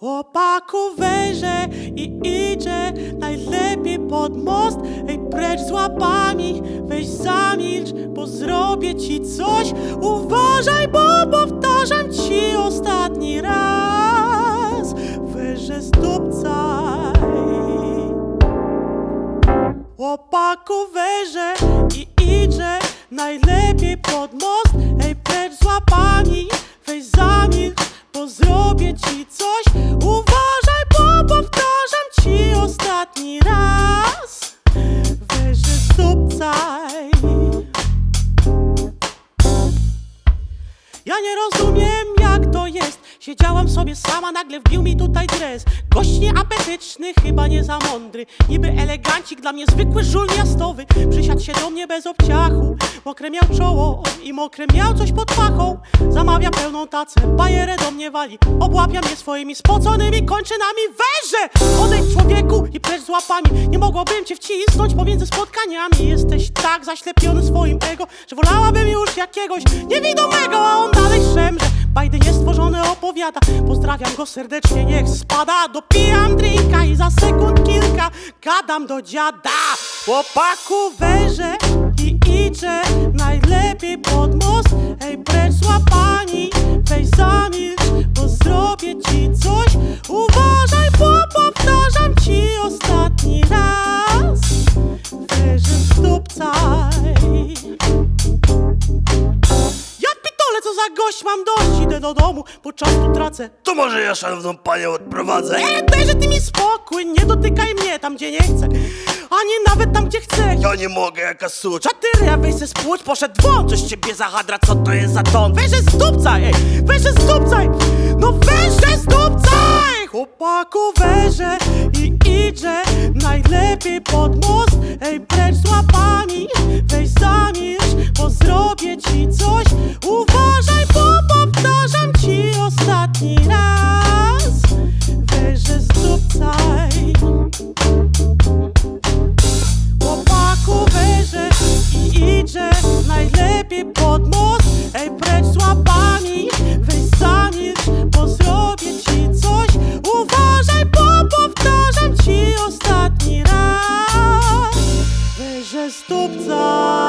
Chłopaku wejrzę i idzie. Najlepiej pod most. Ej, precz z łapami, weź zamilcz, bo zrobię ci coś. Uważaj, bo powtarzam ci ostatni raz. Weźże stupcaj Chłopaku wejrzę i idzie. Najlepiej pod most. Ej, precz z łapami, weź zamilcz, bo zrobię ci nie rozumiem jak to jest. Siedziałam sobie sama, nagle wbił mi tutaj dres. Gość nieapetyczny, chyba nie za mądry. Niby elegancik, dla mnie zwykły żul miastowy. Przysiadł się do mnie bez obciachu Mokre miał czoło i mokre miał coś pod pachą. Zamawia pełną tacę, bajerę do mnie wali. Obłapia mnie swoimi spoconymi kończynami. Weże! Odejdź człowieku i precz z łapami. Nie mogłabym cię wcisnąć pomiędzy spotkaniami. Jesteś tak zaślepiony swoim ego Że wolałabym już jakiegoś niewidomego A on dalej szemrze. Bajdy niestworzone opowiada. Pozdrawiam go serdecznie, niech spada. Dopijam drinka i za sekund kilka Gadam do dziada. Chłopaku wejrzę za gość, mam dość, idę do domu, bo czas tu tracę. To może ja szanowną panią odprowadzę? E, dajże ty mi spokój, nie dotykaj mnie tam, gdzie nie chcę Ani nawet tam, gdzie chcę. Ja nie mogę, jaka sucz. Czatyria, weź se spłuć, poszedł włącz Coś ciebie zahadra, co to jest za ton Weźże zdupcaj, ej, weźże zdupcaj No weźże zdupcaj Chłopaku weźże i idzie Najlepiej pod most Ej, precz z łapami najlepiej pod most. Ej, precz z łapami, weź zamilcz, bo zrobię ci coś. Uważaj, bo powtarzam ci ostatni raz. Weźże stupcaj